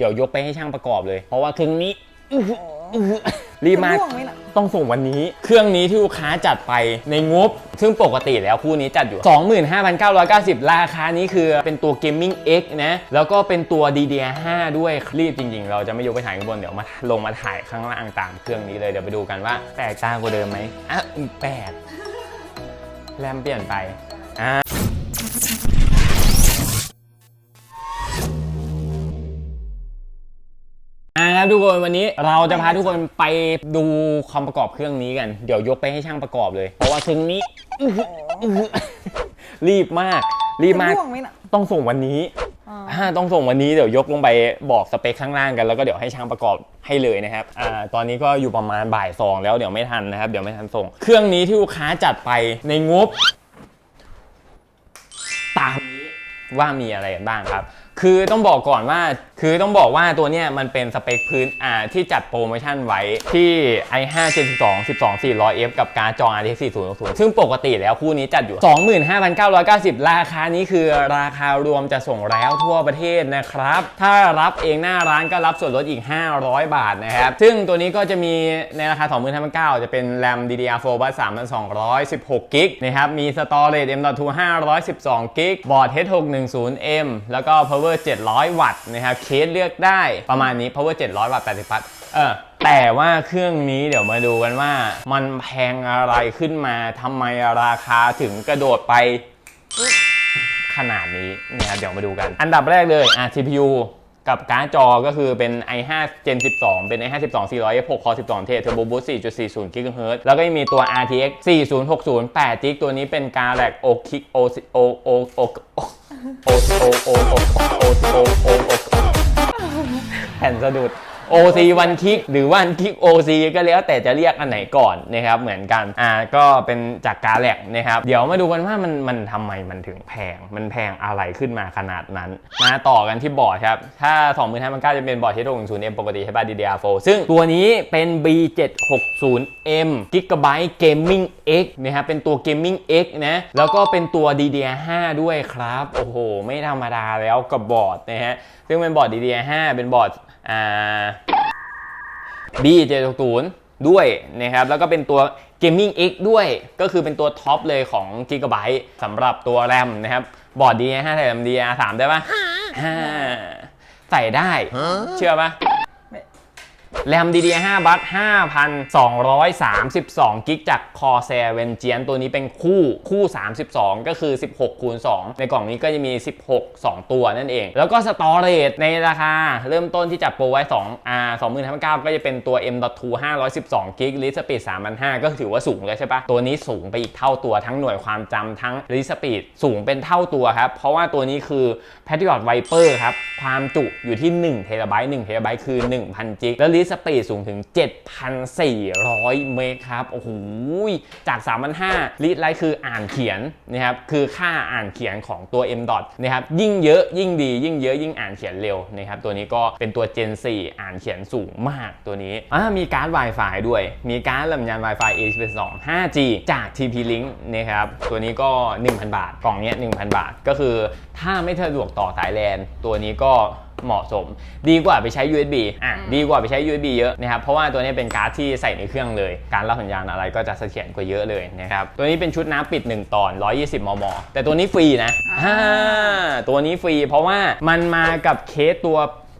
เดี๋ยวยกไปให้ช่างประกอบเลย เพราะว่าเครื่องนี้อื้อหืออื้อหือรีบมาก จะล่วงไหมล่ะ ต้องส่งวันนี้ เครื่องนี้ที่ลูกค้าจัดไปในงบ ซึ่งปกติแล้วคู่นี้จัดอยู่ 25,990 ราคานี้คือเป็นตัว Gaming X นะ แล้วก็เป็นตัว DDR5 ด้วยรีบจริงๆ เราจะไม่ยกไปถ่ายข้างบน เดี๋ยวมาลงมาถ่ายข้างล่างตามเครื่องนี้เลย เดี๋ยวไปดูกันว่าแตกต่างกว่าเดิมไหมอะอืมแปดแรมเปลี่ยนไปอ่า ครับทุกคนวันนี้เราจะพาทุกคนไปดูคอมประกอบเครื่องนี้กัน เดี๋ยวยกไปให้ช่างประกอบเลย เพราะว่าเครื่องนี้อื้อหืออื้อหือรีบมากรีบมาก จะล่วงไหมล่ะ ต้องส่งวันนี้อ่าอ่าต้องส่งวันนี้เดี๋ยวยกลงไปบอกสเปคข้างล่างกันแล้วก็เดี๋ยวให้ช่างประกอบให้เลยนะครับอ่าตอนนี้ก็อยู่ประมาณบ่ายสองแล้วเดี๋ยวไม่ทันนะครับเดี๋ยวไม่ทันส่ง เครื่องนี้ที่ลูกค้าจัดไปในงบ ตามนี้ว่ามีอะไรกันบ้างครับ คือต้องบอกก่อนว่า คือต้องบอกว่าตัวเนี้ยมันเป็นสเปคพื้นอ่าที่จัดโปรโมชั่นไว้ที่ i5 72 12 400F กับการ์ดจอ RTX 4060 ซึ่งปกติแล้วคู่นี้จัดอยู่ 25,990 ราคานี้คือราคารวมจะส่งแล้วทั่วประเทศนะครับ ถ้ารับเองหน้าร้านก็รับส่วนลดอีก 500 บาทนะครับ ซึ่งตัวนี้ก็จะมีในราคา 25,900 จะเป็น RAM DDR4 บัส3,216กิกนะครับ มี Storage M.2 512กิกบอร์ด H610M แล้วก็ Power 700 วัตต์นะครับเคสเลือกได้ประมาณนี้ Power 700 วัตต์80วัตต์เออแต่ว่าเครื่องนี้เดี๋ยวมาดูกันว่า มันแพงอะไรขึ้นมาทำไมราคาถึงกระโดดไป ขนาดนี้นะครับเดี๋ยวมาดูกัน อันดับแรกเลยอะ CPU กับการ์ดจอก็คือเป็น i5 Gen 12 เป็น i5 12 400 F6 Core 12 T Turbo Boost 4.40 GHz แล้วก็มีตัว RTX 4060 8 g ตัวนี้เป็นการแลกโอคิกโอ นสะดุด OC วันคิกหรือวันคิก OC ก็แล้วแต่จะเรียกอันไหนก่อนนะครับเหมือนกันอ่าก็เป็นจากกาแลกนะครับ เดี๋ยวมาดูกันว่ามันมันทำไมมันถึงแพง มันแพงอะไรขึ้นมาขนาดนั้น มาต่อกันที่บอร์ดครับ ถ้า 2 5 0 0จะเป็นบอร์ดที่ตรง 0M ปกติใช่ป่ะ DDR4 ซึ่งตัวนี้เป็น B760M Gigabyte Gaming X นะครับเป็นตัว Gaming X นะแล้วก็เป็นตัว DDR5 ด้วยครับ โอ้โห ไม่ธรรมดาแล้วกับบอร์ดนะฮะซึ่งเป็นบอร์ด DDR5 เป็นบอร์ด อ่า B760 ด้วยนะครับแล้วก็เป็นตัว Gaming X ด้วยก็คือเป็นตัวท็อปเลยของ Gigabyte สำหรับตัว RAM นะครับ บอร์ด DDR5 ใส่ RAM DDR3 ได้ปะอ่าใส่ได้ เชื่อปะ แรม DDR5 บัส5,232 กิกจาก Corsair v e n g e a n ตัวนี้เป็นคู่คู่ 32 ก็คือ 16คูณ2ในกล่องนี้ก็จะมี 16 2 ตัวนั่นเอง แล้วก็ Storage ในราคาเริ่มต้นที่จัดโปรไว้2 R 25,900ก็จะเป็นตัว M.2 512 กิก Read Speed 3,500 ก็ถือว่าสูงเลยใช่ปะตัวนี้สูงไปอีกเท่าตัวทั้งหน่วยความจำทั้ง Read Speed สูงเป็นเท่าตัวครับ เพราะว่าตัวนี้คือ Patriot Viper ครับ ความจุอยู่ที่1เทราไบต์1เทราไบต์คือ 1,000จิกแล้วรีสปีดสูงถึง 7,400 เมกครับ โอ้โห จาก 3,500รีดไลท์คืออ่านเขียนนะครับ คือค่าอ่านเขียนของตัว M. dot นะครับ ยิ่งเยอะยิ่งดี ยิ่งเยอะยิ่งอ่านเขียนเร็วนะครับ ตัวนี้ก็เป็นตัว Gen 4 อ่านเขียนสูงมากตัวนี้อ่ามีการ์ด Wi-Fi ด้วย มีการ์ดลำยาน Wi-Fi A12 5G จาก TP-Link นะครับ ตัวนี้ก็ 1,000 บาท กล่องเนี้ย1,000 บาท ก็คือถ้าไม่สะดวกต่อสายแลนตัวนี้ก็ เหมาะสม ดีกว่าไปใช้ USB อะดีกว่าไปใช้ USB เยอะนะครับเพราะว่าตัวนี้เป็นการ์ดที่ใส่ในเครื่องเลย การรับสัญญาณอะไรก็จะเสถียรกว่าเยอะเลยนะครับตัวนี้เป็นชุดน้ำปิด 1 ตอน 120 มม แต่ตัวนี้ฟรีนะอ่าตัวนี้ฟรีเพราะว่ามันมากับเคสตัว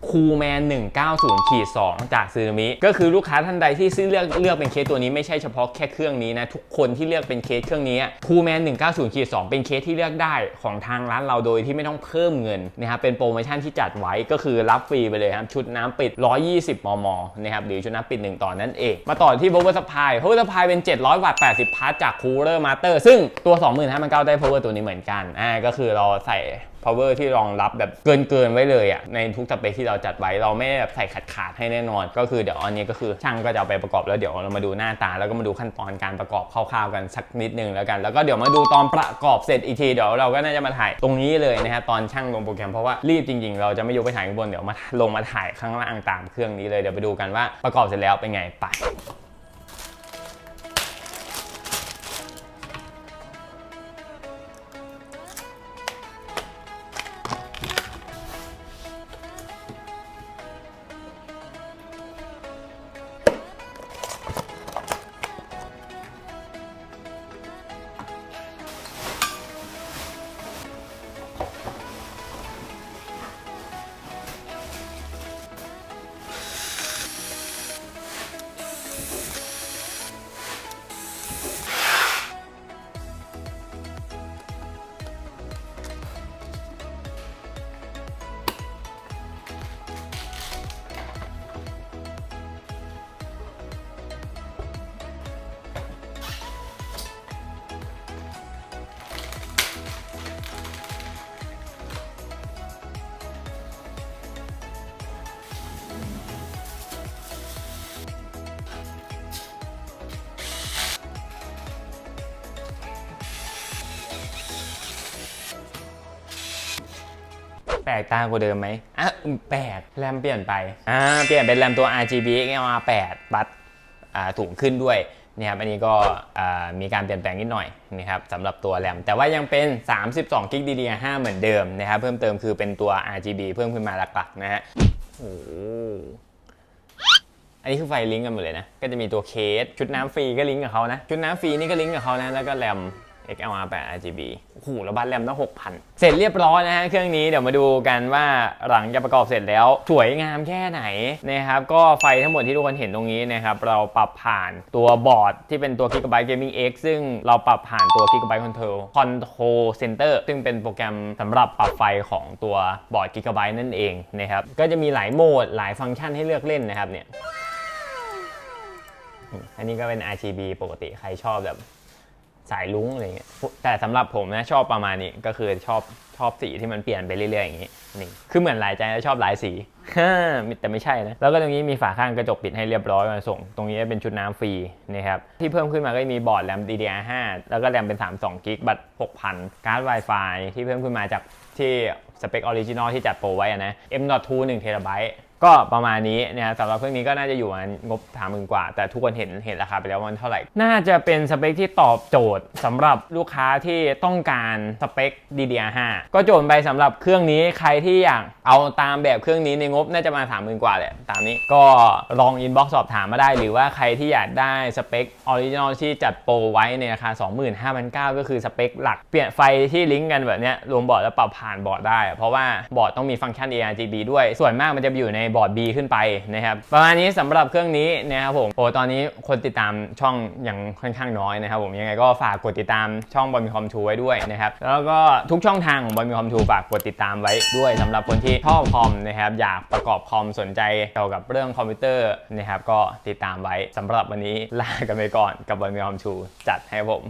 คูแมน190ขีด2จากซึนามิก็คือลูกค้าท่านใดที่ซื้อเลือกเลือกเป็นเคสตัวนี้ไม่ใช่เฉพาะแค่เครื่องนี้นะ ทุกคนที่เลือกเป็นเคสเครื่องนี้คูแมน190ขีด2เป็นเคสที่เลือกได้ของทางร้านเราโดยที่ไม่ต้องเพิ่มเงินนะครับเป็นโปรโมชั่นที่จัดไว้ก็คือรับฟรีไปเลยครับชุดน้ำปิด 120 มมนะครับหรือชุดน้ำปิด 1 ต่อนนั่นเอง มาต่อที่ power supply power supply เป็น 700 วัตต์ 80พัทจาก cooler master ซึ่งตัว 25,009ได้ power ตัวนี้เหมือนกันอ่าก็คือเราใส่ power ที่รองรับแบบเกินเกินๆไว้เลยอะในทุกสเปคที่เราจัดไว้เราไม่ได้แบบใส่ขาดขาดๆให้แน่นอน ก็คือเดี๋ยวอันนี้ก็คือช่างก็จะเอาไปประกอบแล้วเดี๋ยวเรามาดูหน้าตา แล้วก็มาดูขั้นตอนการประกอบคร่าวๆกันสักนิดนึงแล้วกัน แล้วก็เดี๋ยวมาดูตอนประกอบเสร็จอีกทีเดี๋ยวเราก็น่าจะมาถ่ายตรงนี้เลยนะฮะตอนช่างลงโปรแกรมเพราะว่ารีบจริง ๆ เราจะไม่ยกไปถ่ายข้างบนเดี๋ยวมาลงมาถ่ายข้างล่างตามเครื่องนี้เลยเดี๋ยวไปดูกันว่าประกอบเสร็จแล้วเป็นไงไป แปลกตากว่าเดิมไหมอะแปลกแรมเปลี่ยนไปอ่าเปลี่ยนเป็นแรมตัว RGB XLR8 บัตอ่าถุงขึ้นด้วยนะครับอันนี้ก็อ่ามีการเปลี่ยนแปลงนิดหน่อยนะครับสำหรับตัวแรมแต่ว่ายังเป็น 32 g b DDR5 เหมือนเดิมนะครับเพิ่มเติมคือเป็นตัว RGB เพิ่มขึ้นมาหลักๆนะฮะโอ้อันนี้คือไฟลิงก์กันหมดเลยนะ ก็จะมีตัวเคส ชุดน้ำฟรีก็ลิงก์กับเขานะ ชุดน้ำฟรีนี่ก็ลิงก์กับเขานะ แล้วก็แรม XLR8 RGB โอ้โหแล้วบัตรแรมต้อง6,000 เสร็จเรียบร้อยนะฮะ เครื่องนี้เดี๋ยวมาดูกันว่าหลังจากประกอบเสร็จแล้ว สวยงามแค่ไหนนะครับ ก็ไฟทั้งหมดที่ทุกคนเห็นตรงนี้นะครับ เราปรับผ่านตัวบอร์ดที่เป็นตัว Gigabyte Gaming X ซึ่งเราปรับผ่านตัว Gigabyte Control Control Center ซึ่งเป็นโปรแกรมสำหรับปรับไฟของตัวบอร์ด Gigabyte นั่นเองนะครับ ก็จะมีหลายโหมดหลายฟังก์ชันให้เลือกเล่นนะครับเนี่ยอันนี้ก็เป็น RGB ปกติใครชอบแบบ สายลุ้งอะไรเงี้ยแต่สำหรับผมนะชอบประมาณนี้ก็คือชอบชอบสีที่มันเปลี่ยนไปเรื่อยๆอย่างนี้นี่คือเหมือนหลายใจแล้วชอบหลายสีแต่ไม่ใช่นะแล้วก็ตรงนี้มีฝาข้างกระจกปิดให้เรียบร้อยมาส่ง ตรงนี้เป็นชุดน้ำฟรีนะครับที่เพิ่มขึ้นมาก็มีบอร์ดแรม DDR5 แล้วก็แรมเป็น 32กิกบัตร6,000 การ์ด Wi-Fi ที่เพิ่มขึ้นมาจากที่สเปคออริจินอลที่จัดโปรไว้นะ M.2 1 t b ก็ประมาณนี้นะครับสำหรับเครื่องนี้ก็น่าจะอยู่ประมาณงบถามหมื่นกว่า แต่ทุกคนเห็นเห็นราคาไปแล้ววันเท่าไหร่ น่าจะเป็นสเปคที่ตอบโจทย์สำหรับลูกค้าที่ต้องการสเปค DDR5 ก็โจทย์ไปสำหรับเครื่องนี้ใครที่อยากเอาตามแบบเครื่องนี้ในงบน่าจะมาถามหมื่นกว่าแหละตามนี้ก็ลองอินบ็อกซ์สอบถามมาได้ หรือว่าใครที่อยากได้สเปคออริจินอลที่จัดโปรไว้ในราคา 25,900 ก็คือสเปคหลักเปลี่ยนไฟที่ลิงก์กันแบบนี้รวมบอร์ดแล้วปรับผ่านบอร์ดได้ เพราะว่าบอร์ดต้องมีฟังก์ชัน ARGB ด้วยส่วนมากมันจะอยู่ในบอร์ด B ขึ้นไปนะครับประมาณนี้สำหรับเครื่องนี้นะครับผมโอ้ตอนนี้คนติดตามช่องยังค่อนข้างน้อยนะครับผมยังไงก็ฝากกดติดตามช่องบอลมีคอมทูไว้ด้วยนะครับแล้วก็ทุกช่องทางของบอลมีคอมทูฝากกดติดตามไว้ด้วยสำหรับคนที่ชอบคอมนะครับอยากประกอบคอมสนใจเกี่ยวกับเรื่องคอมพิวเตอร์นะครับก็ติดตามไว้สำหรับวันนี้ลากันไปก่อนกับบอลมีคอมทูจัดให้ผม